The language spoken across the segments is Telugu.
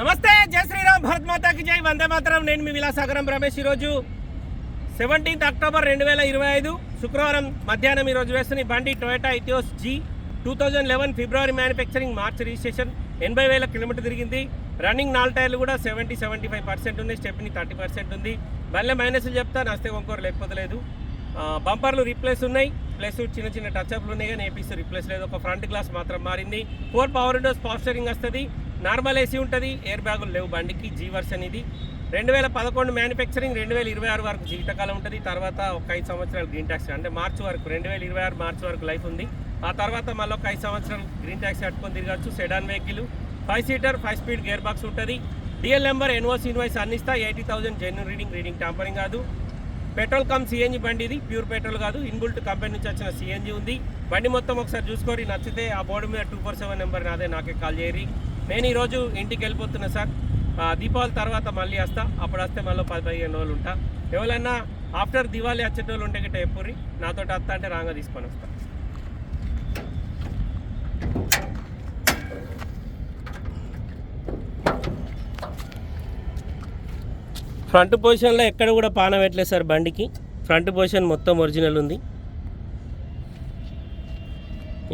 నమస్తే జై శ్రీరామ్ భరత్ మాతాకి జై. వందే మాతరం. నేను మీ విలాసాగరం రమేష్ ఈరోజు సెవెంటీన్త్ అక్టోబర్ రెండు వేల ఇరవై ఐదు శుక్రవారం మధ్యాహ్నం ఈరోజు వేస్తున్న బండి Toyota Etios G two thousand eleven February manufacturing March registration. ఎనభై వేల కిలోమీటర్ తిరిగింది. రన్నింగ్ నాలుగు టైర్లు కూడా సెవెంటీ సెవెంటీ ఫైవ్ పర్సెంట్ ఉంది స్టెప్ని థర్టీ పర్సెంట్ ఉంది. మళ్ళీ మైనస్లు చెప్తా నస్తే కొంకోరు లేకపోతే లేదు. బంపర్లు రీప్లేస్ ఉన్నాయి. ప్లస్ చిన్న చిన్న టచ్ అప్లు ఉన్నాయి కానీ ఏపీస్ రీప్లేస్ లేదు. ఒక ఫ్రంట్ గ్లాస్ మాత్రం మారింది. Four power windows power steering వస్తుంది. నార్మల్ ఏసీ ఉంటుంది ఎయిర్ బ్యాగులు లేవు బండికి జీ వర్షన్ ఇది. రెండు వేల పదకొండు మ్యానుఫ్యాక్చరింగ్ రెండు వేల ఇరవై ఆరు వరకు జీవితకాలం ఉంటుంది. తర్వాత ఒక ఐదు సంవత్సరాలు గ్రీన్ ట్యాక్స్ అంటే మార్చి వరకు రెండు వేల ఇరవై ఆరు మార్చి వరకు లైఫ్ ఉంది. ఆ తర్వాత మళ్ళీ ఒక ఐదు సంవత్సరాలు గ్రీన్ ట్యాక్స్ కట్టుకొని తిరగచ్చు sedan vehicle five seater five speed gear box ఉంటుంది DL number ఎన్ఓస్ invoice అన్నిస్తా eighty thousand genuine reading reading tampering కాదు. పెట్రోల్ కమ్ సిఎన్జి బండి ఇది ప్యూర్ పెట్రోల్ కాదు. ఇన్బుల్ట్ కంపెనీ నుంచి వచ్చిన సిఎన్జి ఉంది. బండి మొత్తం ఒకసారి చూసుకొని నచ్చితే ఆ బోర్డు మీద టూ ఫోర్ సెవెన్ నెంబర్ నాదే నాకే కాల్ చేయరి నేను ఈరోజు ఇంటికి వెళ్ళిపోతున్నా సార్. దీపావళి తర్వాత మళ్ళీ వస్తా. అప్పుడు వస్తే మళ్ళీ పది పదిహేను రోజులు ఉంటా. ఎవరైనా ఆఫ్టర్ దివాళీ వచ్చేటోళ్ళు ఉంటే గిట్ట ఎప్పుడు నాతో వస్తా అంటే రాగా తీసుకొని వస్తా. ఫ్రంట్ పొజిషన్లో ఎక్కడ కూడా పాన పెట్టలేదు సార్ బండికి. ఫ్రంట్ పొజిషన్ మొత్తం ఒరిజినల్ ఉంది.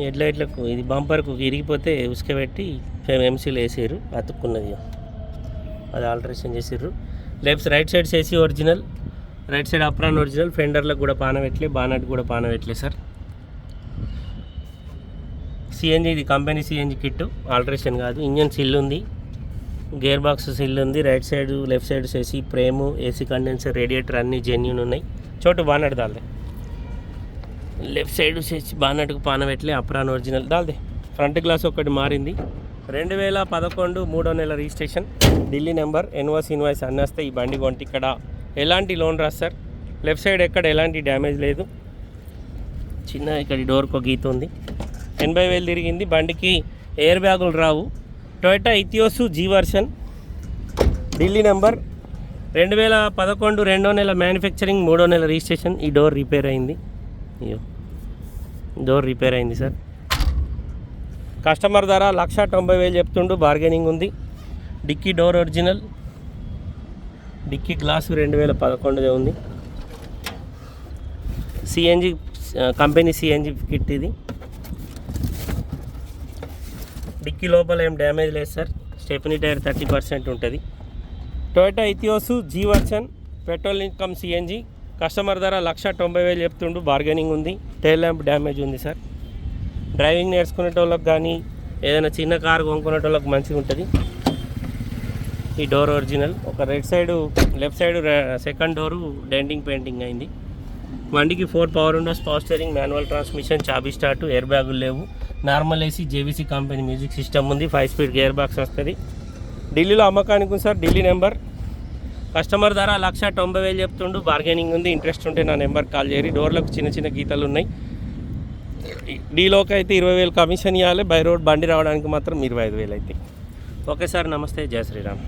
హెడ్ లైట్లకు ఇది బంపర్కు ఇరిగిపోతే ఉసుక పెట్టి ఎంసీలు వేసారు అతుక్కున్నది అది ఆల్టరేషన్ చేసారు లెఫ్ట్ రైట్ సైడ్ చేసి original right side apron original ఫెండర్లకు కూడా పాన పెట్టలే బానట్ కూడా పాన పెట్టలే సార్. సిఎన్జి ఇది కంపెనీ సిఎన్జి కిట్ ఆల్టరేషన్ కాదు. ఇంజన్ సిల్ ఉంది గేర్ బాక్స్ సిల్ ఉంది రైట్ సైడ్ లెఫ్ట్ సైడ్ చేసి ప్రేము ఏసీ కండెన్సర్ రేడియేటర్ అన్నీ జెన్యున్ ఉన్నాయి. చోటు బానట్ దాల్దే లెఫ్ట్ సైడ్ చేసి బానట్కు పాన పెట్టలే అప్రాన్ ఒరిజినల్. దాల్దే ఫ్రంట్ గ్లాస్ ఒకటి మారింది. రెండు వేల పదకొండు మూడో నెల రిజిస్ట్రేషన్. ఢిల్లీ నెంబర్ ఎన్వాస్ ఇన్వాయిస్ అన్నేస్తే ఈ బండి కొంటే ఇక్కడ. ఎలాంటి లోన్ రాదు సార్. లెఫ్ట్ సైడ్ ఎక్కడ ఎలాంటి డ్యామేజ్ లేదు. చిన్న ఇక్కడ డోర్కు గీత ఉంది. ఎనభై వేలు తిరిగింది. బండికి ఎయిర్ బ్యాగులు రావు. Toyota Etios G version. Delhi number రెండు వేల పదకొండు రెండో నెల మ్యానుఫ్యాక్చరింగ్ మూడో నెల రిజిస్ట్రేషన్. ఈ డోర్ రిపేర్ అయింది. అయ్యో. డోర్ రిపేర్ అయింది సార్. కస్టమర్ ధర లక్ష తొంభై వేలు చెప్తుండు బార్గెనింగ్ ఉంది. Dickey door original. Dickey glass రెండు వేల పదకొండుదే ఉంది. సిఎన్జి కంపెనీ సిఎన్జి కిట్ ఇది. డిక్కీ లోపల ఏం డ్యామేజ్ లేదు sir. Stepney tyre thirty percent ఉంటుంది. Toyota Etios G version petrol income CNG customer ధర లక్ష తొంభై వేలు చెప్తుండు బార్గెనింగ్ ఉంది. టైల్ ల్యాంప్ డ్యామేజ్ ఉంది సార్. డ్రైవింగ్ నేర్చుకునేటోళ్ళకి కానీ ఏదైనా చిన్న కారు కొనుక్కునేటోళ్ళకి మంచిగా ఉంటుంది. ఈ డోర్ ఒరిజినల్ ఒక right side left side second door denting painting అయింది. బండికి four power windows power steering manual transmission చాబీ start air బ్యాగులు లేవు. Normal AC JBL company music system ఉంది. ఫైవ్ స్పీడ్ గేర్ బాక్స్ వస్తుంది ఢిల్లీలో అమ్మకానికి ఉంది సార్ ఢిల్లీ నెంబర్ కస్టమర్ ధర లక్ష తొంభై వేలు చెప్తుండు. బార్గెనింగ్ ఉంది ఇంట్రెస్ట్ ఉంటే నా నెంబర్ కాల్ చేయరు. డోర్లకు చిన్న చిన్న గీతలు ఉన్నాయి. డీలోకి అయితే ఇరవై వేలు కమిషన్ ఇవ్వాలి బై రోడ్ బండి రావడానికి మాత్రం ఇరవై ఐదు వేలు అయితే. ఓకే సార్ నమస్తే. జయ శ్రీరామ్.